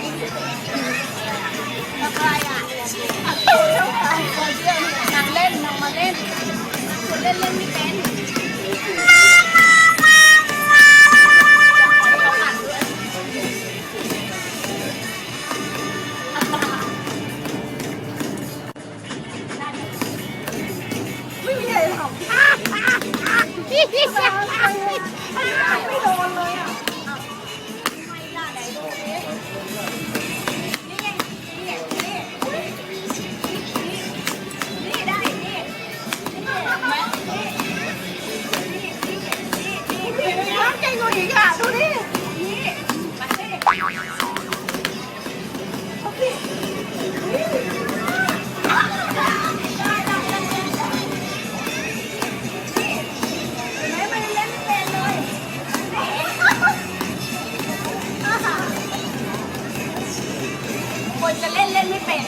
อะไรอะองทางโซเลนางเล่นนางมาเล่นคนเล่นเล่นไม่เป็นไม่มีอะไรหรอก อีกอะ ดูดินี่มาดิเอเล่นไม่เป็นเลยคนจะเล่นเล่นไม่เป็น